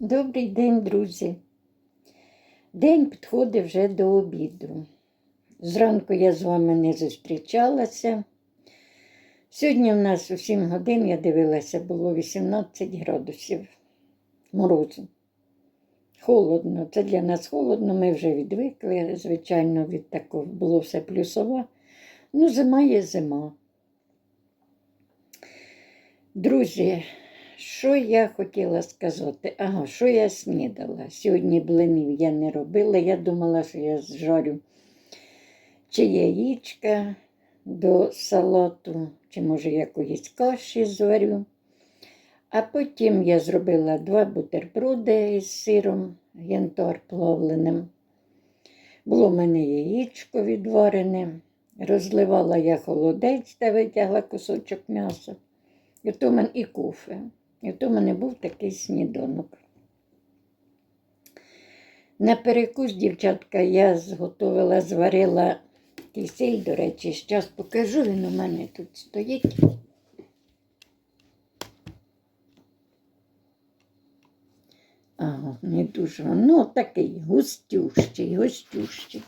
Добрий день, друзі. День підходить вже до обіду. Зранку я з вами не зустрічалася. Сьогодні в нас у 7 годин, я дивилася, було 18 градусів морозу. Холодно. Це для нас холодно, ми вже відвикли, звичайно, від такого було все плюсова. Ну, зима є зима. Друзі, що я хотіла сказати? Ага, що я снідала? Сьогодні блинів я не робила. Я думала, що я зжарю чи яєчка до салату, чи може якоїсь каші зварю. А потім я зробила два бутерброди із сиром янтар плавленим. Було в мене яєчко відварене. Розливала я холодець та витягла кусочок м'яса. І то мене і кофе. І то в мене був такий сніданок. На перекус, дівчатка, я зготовила, зварила кисіль, до речі, зараз покажу, він у мене тут стоїть. Ага, не дуже. Ну, такий густющий, густющий.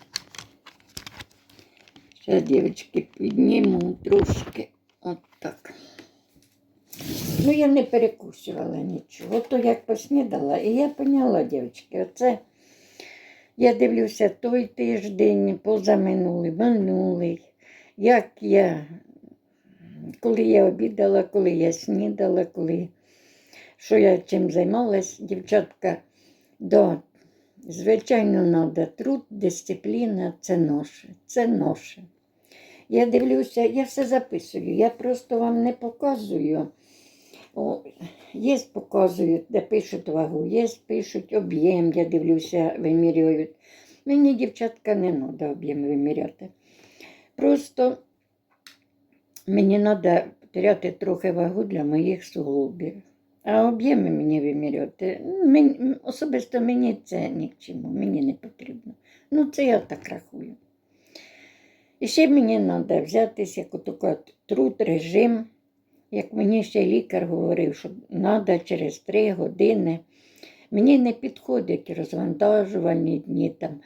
Ще, дівчатки, підніму трошки. От. Ну, я не перекусувала нічого. То як поснідала, і я поняла, дівчатки, оце я дивлюся той тиждень, позаминулий, минулий, як я, коли я обідала, коли я снідала, коли що я чим займалась, дівчатка, да, звичайно, треба труд, дисципліна це ноше, це ноше. Я дивлюся, я все записую, я просто вам не показую. Є показують, де пишуть вагу, є пишуть об'єм, я дивлюся, вимірюють. Мені, дівчатка, не треба об'єм виміряти. Просто мені треба теряти трохи вагу для моїх суглобів. А об'єми мені виміряти, мені, особисто мені це ні к чому, мені не потрібно. Ну, це я так рахую. І ще мені треба взятися як труд, режим. Як мені ще лікар говорив, що треба через три години. Мені не підходять розвантажувальні дні там.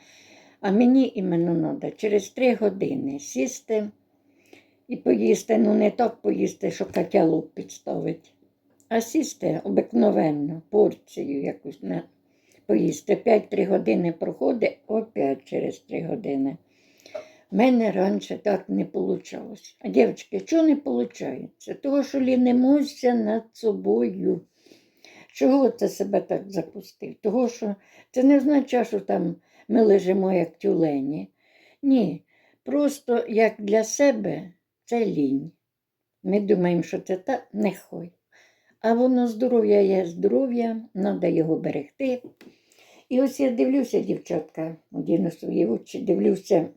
А мені іменно треба через три години сісти і поїсти. Ну, не так поїсти, що катялок підставить, а сісти обикновенно, порцію якусь на поїсти. 5-3 години проходить, опять через 3 години. У мене раніше так не вийшло. А дівчатки, чого не виходить? Того, що лінимося над собою. Чого це себе так запустив? Того, що це не означає, що там ми лежимо як тюлені. Ні, просто як для себе це лінь. Ми думаємо, що це так нехай. А воно здоров'я є здоров'я, треба його берегти. І ось я дивлюся, дівчатка, одіну свої очі, дивлюся.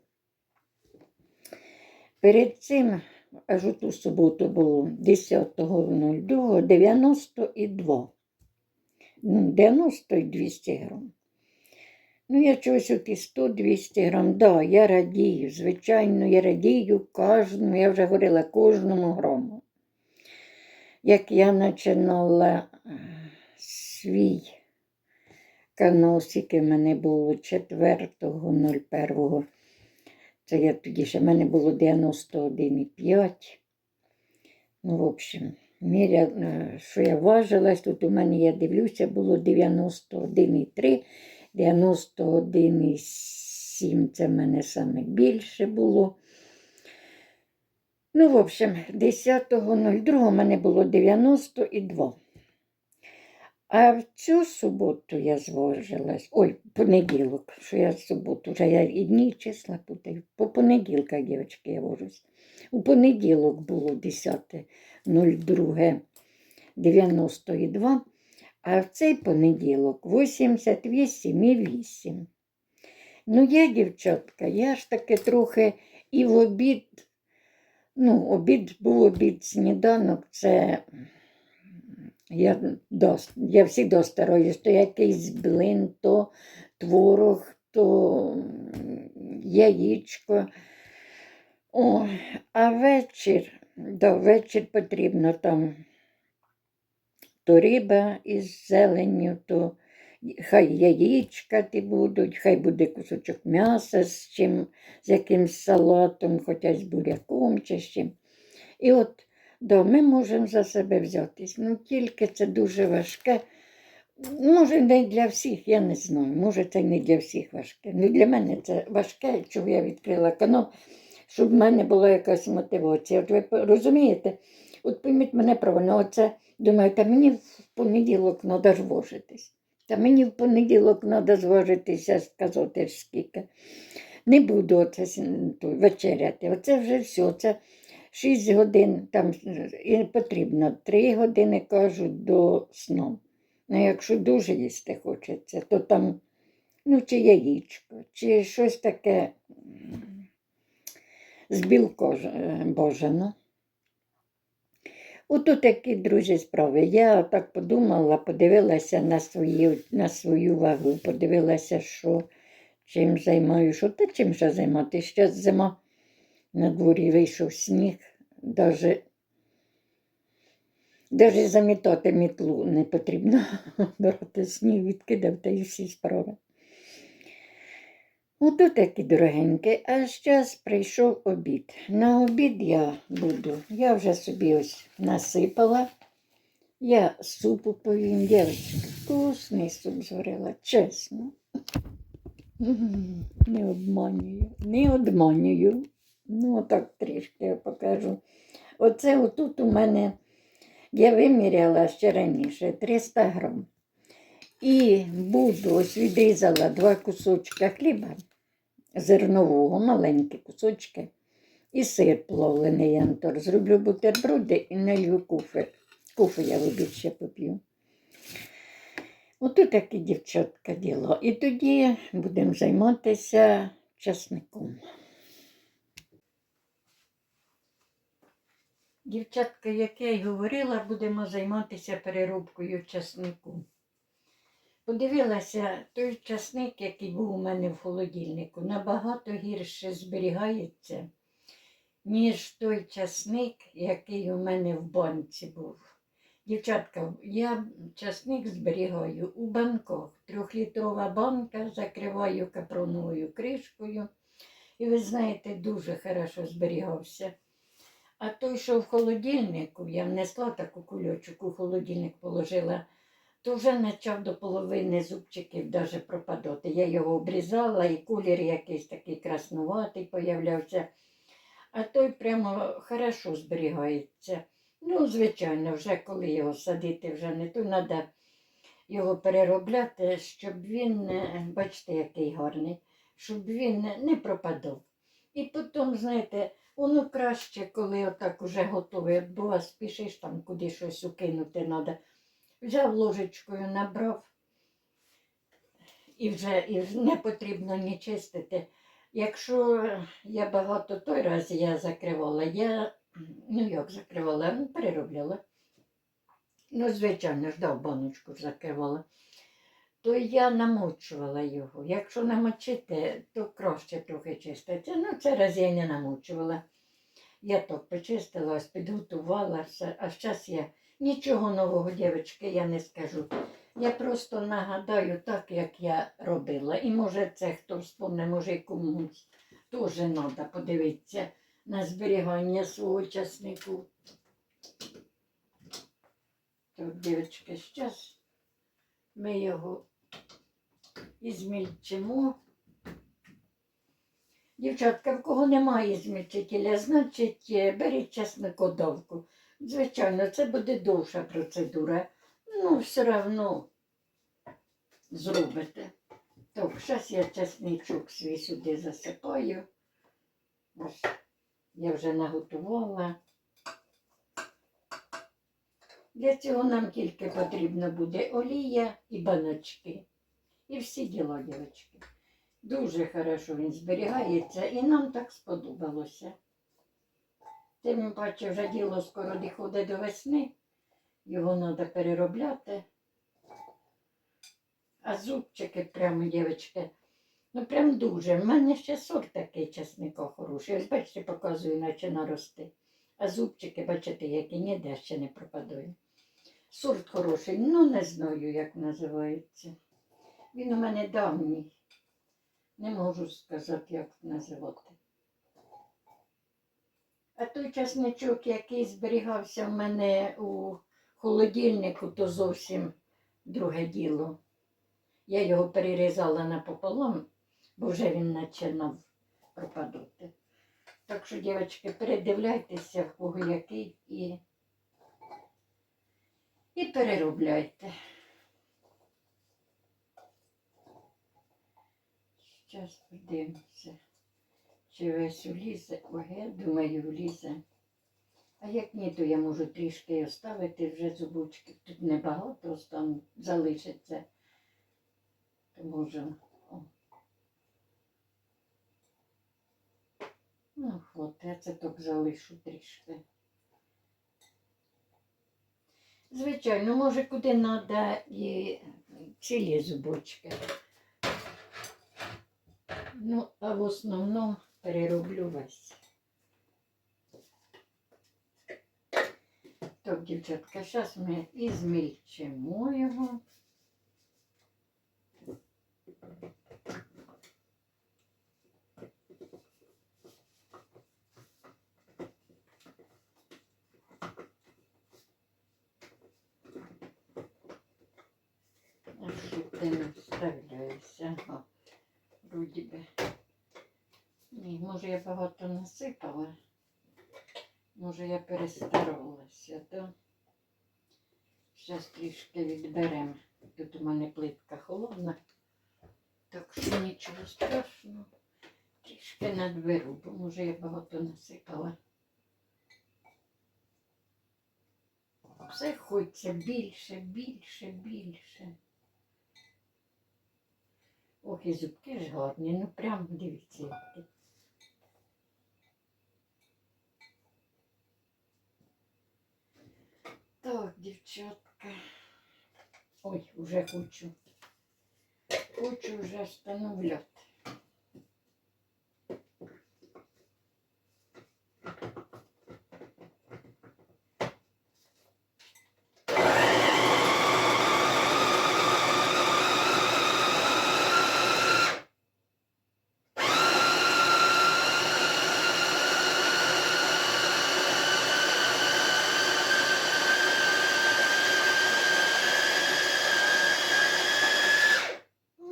Перед цим, аж у ту суботу було 10.02, 92. Ну, 90 і 200 грам. Ну, я чогось от і 100-200 грам. Да, я радію, звичайно, я радію кожному, я вже говорила, кожному грому. Як я починала е, свій канал, скільки мене було 4.01. Це я тоді ще в мене було 91,5. Ну, в общем, міря, е, що я важилась, тут у мене, я дивлюся, було 91,3, 91,7 це в мене саме більше було. Ну, в общем, 10.02 в мене було 92. А в цю суботу я зважилась, ой, понеділок, що я суботу, вже я і дні числа путаю. По понеділках, дівчатки, я вожусь. У понеділок було 10.02, 92, а в цей понеділок 88,8. Ну, я, дівчатка, я ж таки трохи і в обід, ну, обід був обід сніданок, це. Я до, я завжди стараюсь, то якийсь блин, то творог, то яєчко. О, а вечір, до вечір потрібно там то риба із зеленню, то Хай яєчка ті будуть, хай буде кусочок м'яса з чим, з якимсь салатом, хоча з буряком чи з чим. І от да, ми можемо за себе взятись. Ну тільки це дуже важке. Може, не для всіх, я не знаю. Може, це не для всіх важке. Ну, для мене це важке, чого я відкрила канал, щоб в мене була якась мотивація. От ви розумієте, от пойміть мене правильно, оце думаю, та мені в понеділок треба звожитись. Та мені в понеділок треба зважитися, сказати ж скільки. Не буду оце той, вечеряти. Оце вже все. Це 6 годин там і потрібно 3 години, кажуть, до сну. Ну, якщо дуже їсти хочеться, то там, ну, чи яєчко, чи щось таке з білко е, божано. Ото такі, друзі, справи. Я так подумала, подивилася на, свої, на свою вагу, подивилася, що чим займаю, що та чим ще займатися. Зараз зима, на дворі вийшов сніг, навіть Даже замітати мітлу не потрібно брати сніг, відкидав та й всі справи. Ото такі дорогенькі, а зараз прийшов обід. На обід я буду. Я вже собі ось насипала. Я супу повім, дівчатки, вкусний суп зварила, чесно. Не обманюю, не обманюю. Ну, так трішки я покажу. Оце отут у мене я виміряла ще раніше 300 грам. І буду ось відрізала два кусочка хліба зернового, маленькі кусочки, і сир плавлений янтор. Зроблю бутерброди і налью куфи. Куфи я ще поп'ю. Ото таке дівчатка діло. І тоді будемо займатися часником. Дівчатка, як я й говорила, будемо займатися переробкою часнику. Подивилася, той часник, який був у мене в холодильнику, набагато гірше зберігається, ніж той часник, який у мене в банці був. Дівчатка, я часник зберігаю у банках. Трьохлітрова банка, закриваю капроновою кришкою. І ви знаєте, дуже хорошо зберігався. А той, що в холодильнику, я внесла таку кульочок, у холодильник положила, то вже почав до половини зубчиків даже пропадати. Я його обрізала, і колір якийсь такий краснуватий появлявся. А той прямо хорошо зберігається. Ну, звичайно, вже коли його садити, вже не то треба його переробляти, щоб він, е, бачите, який гарний, щоб він не пропадав. І потім, знаєте, Воно краще, коли отак уже готове, бо спішиш там куди щось укинути треба. Взяв ложечкою, набрав і вже, і не потрібно ні чистити. Якщо я багато той раз я закривала, я, ну як закривала, ну, переробляла. Ну, звичайно, ж дав баночку закривала. То я намочувала його. Якщо намочити, то краще трохи чиститься. Ну, це раз я не намочувала. Я так почистила, ось підготувала, все. а зараз я нічого нового, дівчатки, я не скажу. Я просто нагадаю так, як я робила. І може це хто вспомне, може і комусь теж треба подивитися на зберігання свого часнику. Так, дівчатки, зараз ми його змільчимо. Дівчатка, в кого немає змільчителя, значить е, беріть часникодавку. Звичайно, це буде довша процедура. Ну, все одно зробите. Так, зараз я часничок свій сюди засипаю. Ось я вже наготувала. Для цього нам тільки потрібно буде олія і баночки. І всі діла, дівчатки. Дуже хорошо він зберігається і нам так сподобалося. Тим паче вже діло скоро доходить до весни, його треба переробляти. А зубчики прямо, дівчатки, ну прям дуже. В мене ще сорт такий часника хороший. Бачите, показую, наче нарости. А зубчики, бачите, які ніде ще не пропадають. Сорт хороший, ну не знаю, як називається. Він у мене давній. Не можу сказати, як називати. А той часничок, який зберігався в мене у холодильнику, то зовсім друге діло. Я його перерізала напополам, бо вже він починав пропадати. Так що, дівчатки, передивляйтеся, в кого який і, і переробляйте. Зараз подивимося, чи весь влізе. Ой, я думаю, влізе. А як ні, то я можу трішки оставити вже зубочки. Тут небагато там залишиться. То можу. О. Ну, от, я це так залишу трішки. Звичайно, може, куди треба і цілі зубочки. Ну, а в основному перероблю весь. Так, дівчатка, зараз ми і змільчимо його. Ти не вставляєшся? Вроді би. Ні, може я багато насипала. Може я перестаралася, то зараз трішки відберемо. Тут у мене плитка холодна, так що нічого страшного. Трішки надберу, бо може я багато насипала. Все хочеться більше, більше, більше. Ох, і зубки ж гарні, ну прям дивіться. Так, дівчатка. Ой, уже хочу. Хочу вже встановляти.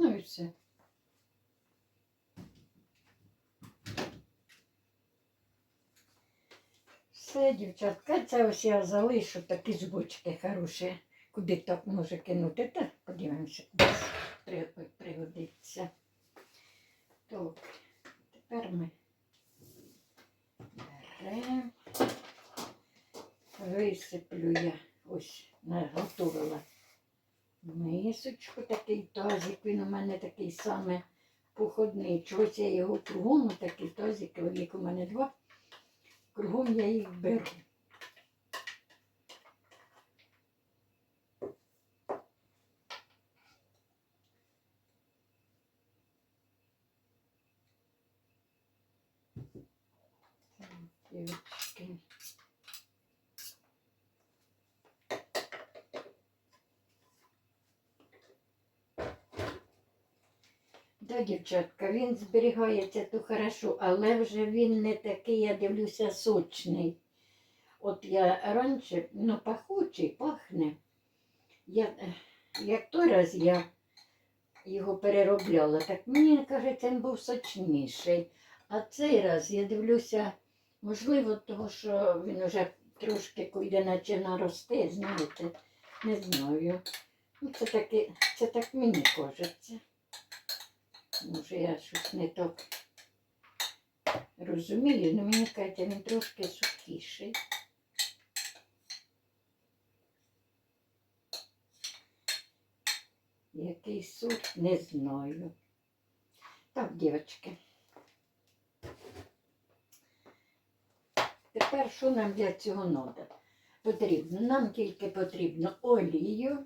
Ну і все. Все, дівчатка, це ось я залишу такі зубочки хороші. Куди так може кинути? Так, подивимося, при- пригодиться. Так, тепер ми беремо. Висиплю я ось наготовила мисочку, такий тазик. Він у мене такий самий походний. Чогось я його кругом, такий тазик, як у мене два. Я їх беру. Так, Дівчатки. Да, дівчатка, він зберігається то хорошо, але вже він не такий, я дивлюся, сочний. От я раніше, ну, пахучий, пахне. Я, як той раз я його переробляла, так мені кажеться, він був сочніший. А цей раз я дивлюся, можливо, того, що він вже трошки йде наче наросте, знаєте, не знаю. Ну, це, таки, це так мені кажеться. Може, я щось не так розумію, але мені кажеться, він трошки сухіший. Який сорт, не знаю. Так, дівчатки. Тепер що нам для цього треба? Потрібно, нам тільки потрібно олію.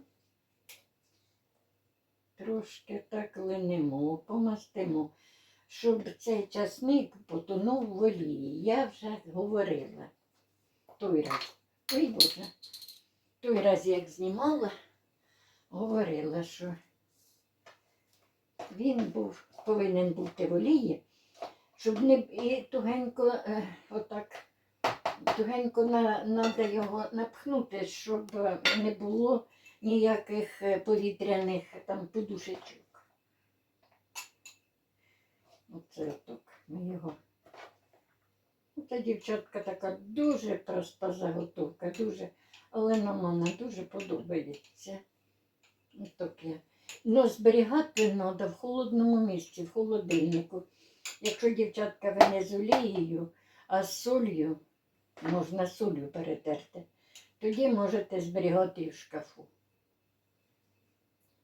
Трошки так линемо, помастимо, щоб цей часник потонув в олії. Я вже говорила той раз. Ой Боже. Той раз, як знімала, говорила, що він був, повинен бути в олії, щоб не і тугенько, е, отак, тугенько на, надо його напхнути, щоб не було ніяких е, повітряних там подушечок. Оце так ми його. Оце дівчатка така дуже проста заготовка, дуже, але нам вона дуже подобається. Отак я. Ну, зберігати треба в холодному місці, в холодильнику. Якщо дівчатка ви не з олією, а з солью, можна солью перетерти, тоді можете зберігати і в шкафу.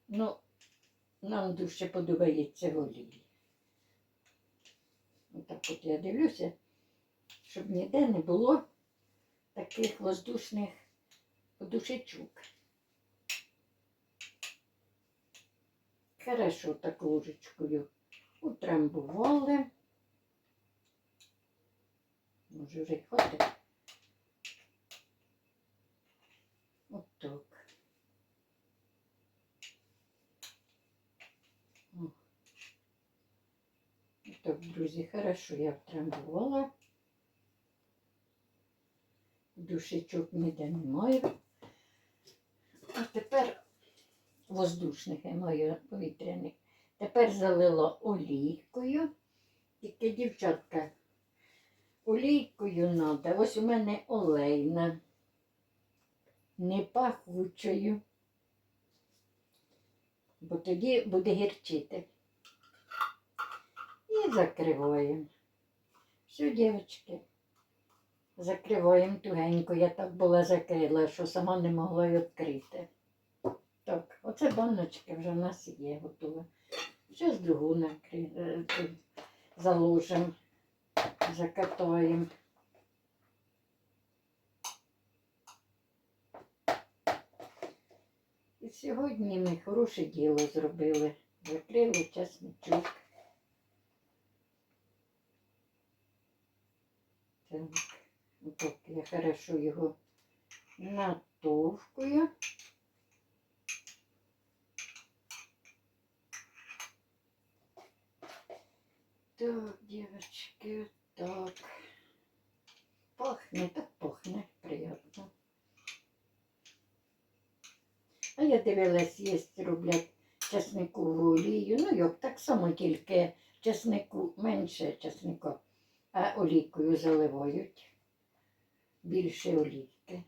Ну, нам дуже подобається в олії. Отак от я дивлюся, щоб ніде не було таких воздушних подушечок. Хорошо так ложечкою утрамбували. Може вже хватить. Отак. О. Так, друзі, хорошо я втрамбувала. Душечок ніде немає. А тепер воздушних я маю повітряних. Тепер залила олійкою. Тільки, дівчатка, олійкою треба. Ось у мене олейна, не пахучою, бо тоді буде гірчити. І закриваємо. Все, дівчатки, закриваємо тугенько. Я так була закрила, що сама не могла й відкрити. Так, оце баночка вже в нас є готова. Зараз другу накри... е, тут заложимо, закатаємо. І сьогодні ми хороше діло зробили. Закрили часничок. Так, отак я хорошо його натовкую. Так, девочки, так. Пахне, так пахне, приятно. А я дивилась, є роблять чесникову олію. Ну, як так само, тільки чеснику менше чеснику, а олійкою заливають. Більше олійки.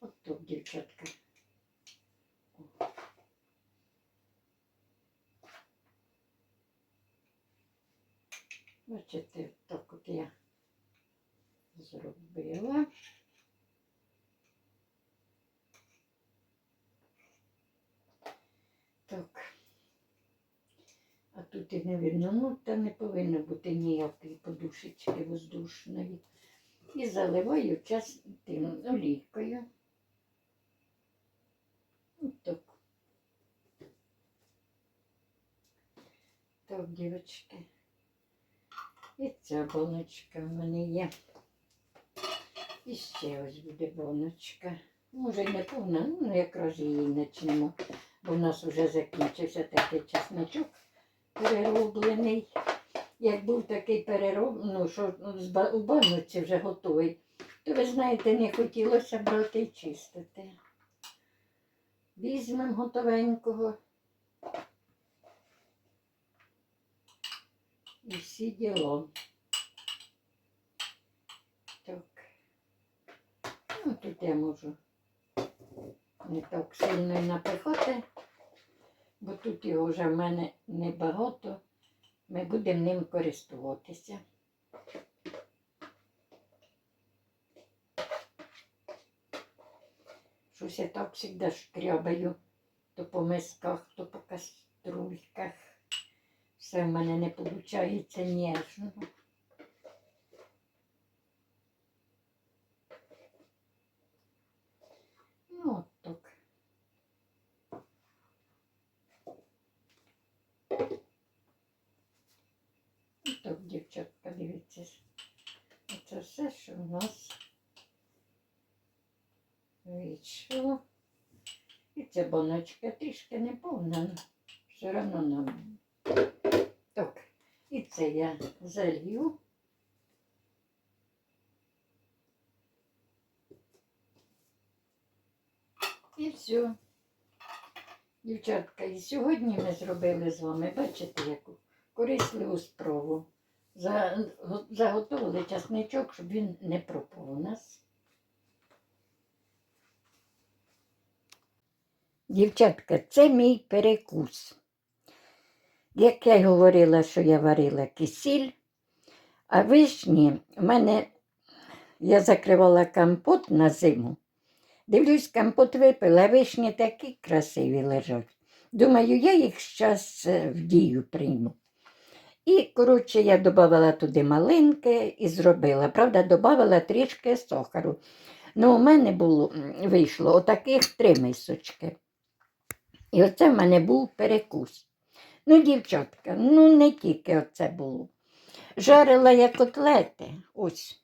От тут, дівчатка. Бачите, так от я зробила. Так. А тут і не видно, ну та не повинно бути ніякої подушечки воздушної. І заливаю час тим олійкою. Отак. Так, дівчатки. І ця баночка в мене є. І ще ось буде баночка. Може не повна, ну якраз її почнемо. Бо в нас вже закінчився такий чесночок перероблений. Як був такий перероб, ну що ба- у баночці вже готовий, то ви знаєте, не хотілося брати і чистити. Візьмемо готовенького. І всі діло. Так. Ну, тут я можу не так сильно напихати, бо тут його вже в мене небагато. Ми будемо ним користуватися. Щось я так завжди шкрябаю, то по мисках, то по каструльках. Все в мене не виходить ніжно. Ну, от так. І так, дівчатка, дивіться. Це що в нас вийшло. І ця баночка трішки не повна, все одно нам. Так, і це я залью. І все. Дівчатка, і сьогодні ми зробили з вами, бачите, яку корисливу справу. За- Заготовили часничок, щоб він не пропав у нас. Дівчатка, це мій перекус. Як я й говорила, що я варила кисіль, а вишні в мене я закривала компот на зиму. Дивлюсь, компот випила, а вишні такі красиві лежать. Думаю, я їх зараз в дію прийму. І, коротше, я додавала туди малинки і зробила. Правда, додавала трішки сахару. Ну, у мене було, вийшло отаких три мисочки. І оце в мене був перекус. Ну, дівчатка, ну не тільки оце було. Жарила я котлети, ось.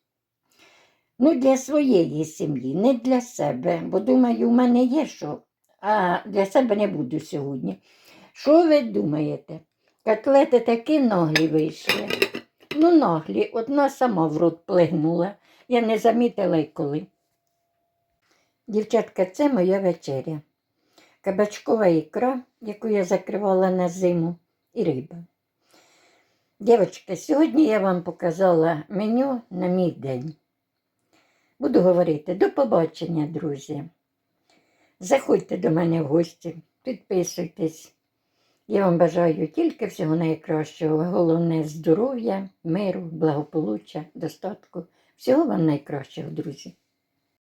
Ну, для своєї сім'ї, не для себе, бо думаю, у мене є що, а для себе не буду сьогодні. Що ви думаєте? Котлети такі наглі вийшли. Ну, наглі, одна сама в рот плигнула. Я не замітила й коли. Дівчатка, це моя вечеря. Кабачкова ікра, яку я закривала на зиму, і риба. Дівчатка, сьогодні я вам показала меню на мій день. Буду говорити до побачення, друзі. Заходьте до мене в гості, підписуйтесь. Я вам бажаю тільки всього найкращого. Головне здоров'я, миру, благополуччя, достатку. Всього вам найкращого, друзі.